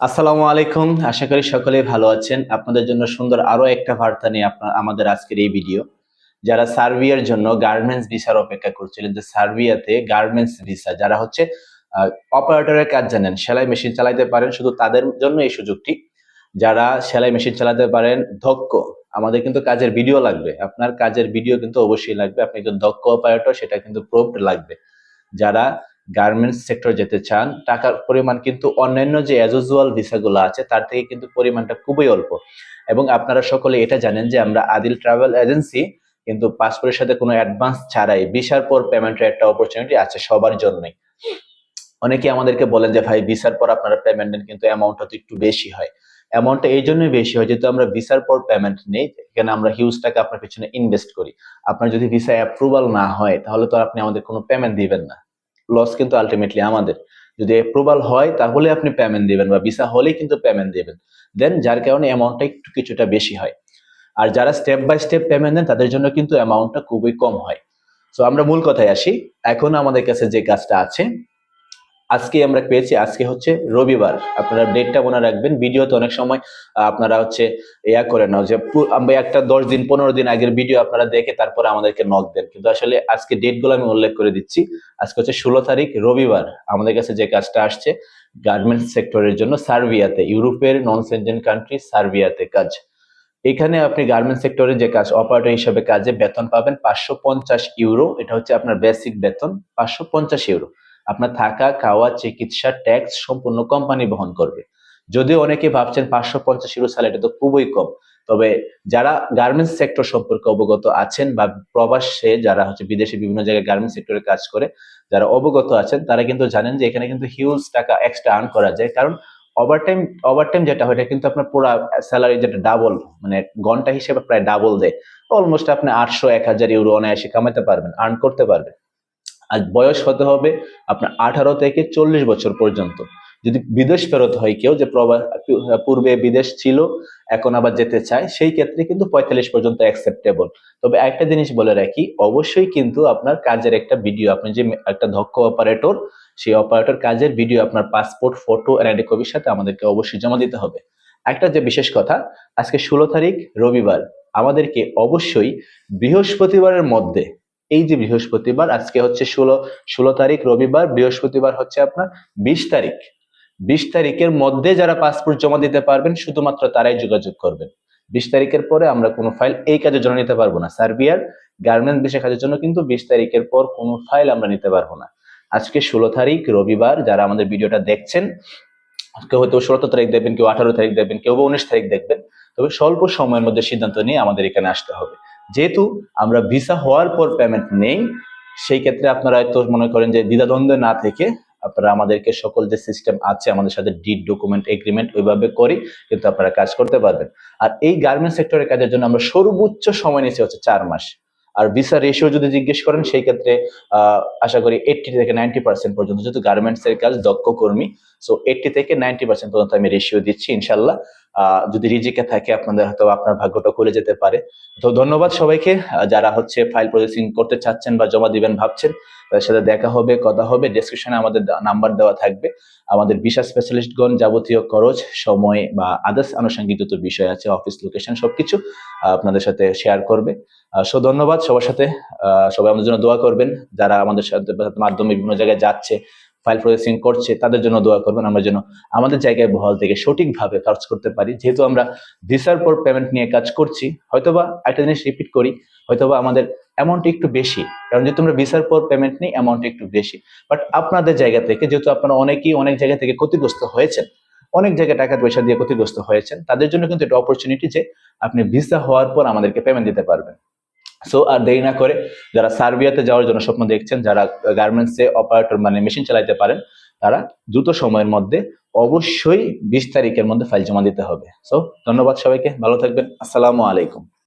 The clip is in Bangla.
আসসালামু আলাইকুম। আশা করি সকলেই ভালো আছেন। আপনাদের জন্য সুন্দর আরও একটা বার্তা নিয়ে আপনার আমাদের আজকের এই ভিডিও। যারা সার্বিয়ার জন্য গার্মেন্টস ভিসার অপেক্ষা করছিলেন, যে সার্বিয়াতে গার্মেন্টস ভিসা, যারা হচ্ছে অপারেটরের কাজ জানেন, সেলাই মেশিন চালাতে পারেন, শুধু তাদের জন্য এই সুযোগটি। যারা সেলাই মেশিন চালাতে পারেন, দক্ষ, আমাদের কিন্তু কাজের ভিডিও লাগবে। আপনার কাজের ভিডিও কিন্তু অবশ্যই লাগবে। আপনি একজন দক্ষ অপারেটর সেটা কিন্তু প্রুফ লাগবে। যারা গার্মেন্টস সেক্টর যেতে চান, টাকার পরিমাণ কিন্তু অন্যান্য যে অ্যাজুয়াল ভিসাগুলো আছে, তার থেকে কিন্তু পরিমাণটা খুবই অল্প। এবং আপনারা সকলে এটা জানেন যে আমরা আদিল ট্রাভেল এজেন্সি কিন্তু পাসপোর্টের সাথে কোনো অ্যাডভান্স ছাড়াই ভিসার পর পেমেন্টের একটা অপরচুনিটি আছে সবার জন্যই। অনেকে আমাদেরকে বলেন যে, ভাই ভিসার পর আপনারা পেমেন্ট নেন কিন্তু অ্যামাউন্টটা তো একটু বেশি হয়। অ্যামাউন্টটা এই জন্যই বেশি হয় যেহেতু আমরা ভিসার পর পেমেন্ট নেই, এখানে আমরা হিউজ টাকা আপনার পিছনে ইনভেস্ট করি। আপনার যদি ভিসা অ্যাপ্রুভাল না হয়, তাহলে তো আপনি আমাদের কোনো পেমেন্ট দিবেন না। লস কিন্তু আলটিমেটলি আমাদের। যদি অ্যাপ্রুভাল হয়, তাহলে আপনি পেমেন্ট দেবেন বা ভিসা হলেই কিন্তু পেমেন্ট দেবেন। দেন যার কারণে অ্যামাউন্টটা একটু কিছুটা বেশি হয়। আর যারা স্টেপ বাই স্টেপ পেমেন্ট দেন, তাদের জন্য কিন্তু অ্যামাউন্টটা খুবই কম হয়। সো আমরা মূল কথায় আসি। এখন আমাদের কাছে যে কাজটা আছে আজকে আমরা পেয়েছি, আজকে হচ্ছে রবিবার। আপনারা ডেটটা মনে রাখবেন, ভিডিওতে অনেক সময় আপনারা হচ্ছে ইয়া করে নাও যে আমরা একটা দশ দিন, পনেরো দিন আগের ভিডিও আপনারা দেখে তারপরে আমাদেরকে নক দেন। কিন্তু আসলে আজকে ডেটগুলো আমি উল্লেখ করে দিচ্ছি। আজকে হচ্ছে ষোলো তারিখ, রবিবার আমাদের কাছে যে কাজটা আসছে গার্মেন্টস সেক্টরের জন্য সার্বিয়াতে, ইউরোপের নন সেন্টেন কান্ট্রি সার্বিয়াতে কাজ। এখানে আপনি গার্মেন্ট সেক্টরে যে কাজ অপারেটর হিসেবে কাজে বেতন পাবেন পাঁচশো পঞ্চাশ ইউরো। এটা হচ্ছে আপনার বেসিক বেতন, পাঁচশো পঞ্চাশ ইউরো। আপনার থাকা, খাওয়া, চিকিৎসা ট্যাক্স সম্পূর্ণ কোম্পানি বহন করবে। যদিও অনেকে ভাবছেন পাঁচশো পঞ্চাশ ইউরো স্যালারি তো খুবই কম, তবে যারা গার্মেন্টস সেক্টর সম্পর্কে অবগত আছেন বা প্রবাসে যারা হচ্ছে বিদেশে বিভিন্ন জায়গায় গার্মেন্টস সেক্টরে কাজ করে, যারা অবগত আছেন, তারা কিন্তু জানেন যে এখানে কিন্তু হিউজ টাকা এক্সট্রা আর্ন করা যায়। কারণ ওভারটাইম ওভারটাইম যেটা হয়, এটা কিন্তু আপনার পুরো স্যালারি যেটা ডাবল মানে ঘণ্টা হিসেবে প্রায় ডাবল দেয়। অলমোস্ট আপনি আটশো, এক হাজার ইউরো অনায়াসে কামাতে পারবেন আর্ন করতে পারবেন। আর বয়স হতে হবে? আপনার আঠারো থেকে চল্লিশ বছর পর্যন্ত। যদি বিদেশ ফেরত হয় কেউ, যে পূর্বে বিদেশ ছিল, এখন আবার যেতে চায়, সেই ক্ষেত্রে কিন্তু পঁয়তাল্লিশ পর্যন্ত অ্যাকসেপ্টেবল তবে একটা জিনিস বলে রাখি, অবশ্যই কিন্তু আপনার কাজের একটা ভিডিও আপনি যে একটা দক্ষ অপারেটর সেই অপারেটর কাজের ভিডিও আপনার পাসপোর্ট ফটো এনআইডি কপির সাথে আমাদেরকে অবশ্যই জমা দিতে হবে। একটা যে বিশেষ কথা, আজকে ষোলো তারিখ রবিবার, আমাদেরকে অবশ্যই বৃহস্পতিবারের মধ্যে এই যে বৃহস্পতিবার, আজকে হচ্ছে ষোলো ষোলো তারিখ রবিবার, বৃহস্পতিবার হচ্ছে আপনার বিশ তারিখ। বিশ তারিখের মধ্যে যারা পাসপোর্ট জমা দিতে পারবেন, শুধুমাত্র তারাই যোগাযোগ করবেন। বিশ তারিখের পরে আমরা কোনো ফাইল এই কাজের জন্য নিতে পারব না। সার্বিয়ার গার্মেন্ট বিষয় কাজের জন্য কিন্তু বিশ তারিখের পর কোনো ফাইল আমরা নিতে পারব না। আজকে ষোলো তারিখ রবিবার, যারা আমাদের ভিডিওটা দেখছেন কেউ হয়তো ষোলো তারিখ দেখবেন, কেউ আঠারো তারিখ দেখবেন, কেউ বা উনিশ তারিখ দেখবেন। তবে স্বল্প সময়ের মধ্যে সিদ্ধান্ত নিয়ে আমাদের এখানে আসতে হবে। যেহেতু আমরা ভিসা হওয়ার পর পেমেন্ট নেই, সেই ক্ষেত্রে আপনারা হয়তো মনে করেন যে দ্বিধাদ্বন্দ্বে না থেকে আপনারা আমাদেরকে সকল যে সিস্টেম আছে আমাদের সাথে ডিড ডকুমেন্ট এগ্রিমেন্ট ওইভাবে করি, কিন্তু আপনারা কাজ করতে পারবেন। আর এই গার্মেন্ট সেক্টরের কাজের জন্য আমরা সর্বোচ্চ সময় নিয়েছি হচ্ছে চার মাস। আর ভিসা রেশিও যদি জিজ্ঞেস করেন, সেই ক্ষেত্রে আশা করি এইটটি থেকে নাইনটি পার্সেন্ট পর্যন্ত যেহেতু গার্মেন্টস এর কাজ দক্ষ কর্মী সো এইটটি থেকে নাইনটি পার্সেন্ট পর্যন্ত আমি রেশিও দিচ্ছি, ইনশাল্লাহ। যদি রিজিকে থাকে আপনাদের হয়তো আপনার ভাগ্যটা খুলে যেতে পারে। তো ধন্যবাদ সবাইকে। যারা হচ্ছে ফাইল প্রসেসিং করতে চাচ্ছেন বা জমা দিবেন ভাবছেন, তাদের সাথে দেখা হবে, কথা হবে ডেসক্রিপশনে আমাদের নাম্বার দেওয়া থাকবে। আমাদের বিশা স্পেশালিস্টগণ যাবতীয় খরচ, সময় বা আদার্স আনুষঙ্গিক যত বিষয় আছে অফিস লোকেশন সবকিছু আপনাদের সাথে শেয়ার করবে। সো ধন্যবাদ সবার সাথে। সবাই আমাদের জন্য দোয়া করবেন। যারা আমাদের সাথে মাধ্যমে বিভিন্ন জায়গায় যাচ্ছে ফাইল প্রসেসিং করছে, তাদের জন্য দোয়া করবেন, আমরা যেন আমাদের জায়গায় বহাল থেকে সঠিকভাবে কাজ করতে পারি। যেহেতু আমরা ভিসার পর পেমেন্ট নিয়ে কাজ করছি, হয়তোবা একটা জিনিস রিপিট করি, হয়তোবা আমাদের অ্যামাউন্ট একটু বেশি, কারণ যেহেতু আমরা ভিসার পর পেমেন্ট নিই অ্যামাউন্ট একটু বেশি। বাট আপনাদের জায়গা থেকে, যেহেতু আপনারা অনেকেই অনেক জায়গা থেকে ক্ষতিগ্রস্ত হয়েছেন, অনেক জায়গায় টাকা পয়সা দিয়ে ক্ষতিগ্রস্ত হয়েছেন, তাদের জন্য কিন্তু এটা অপরচুনিটি যে আপনি ভিসা হওয়ার পর আমাদেরকে পেমেন্ট দিতে পারবেন। সো আর দেরি না করে যারা সার্বিয়াতে যাওয়ার জন্য স্বপ্ন দেখছেন, যারা গার্মেন্টসে, অপারেটর মানে মেশিন চালাইতে পারেন, তারা দ্রুত সময়ের মধ্যে অবশ্যই বিশ তারিখের মধ্যে ফাইল জমা দিতে হবে। সো ধন্যবাদ সবাইকে, ভালো থাকবেন। আসসালামু আলাইকুম।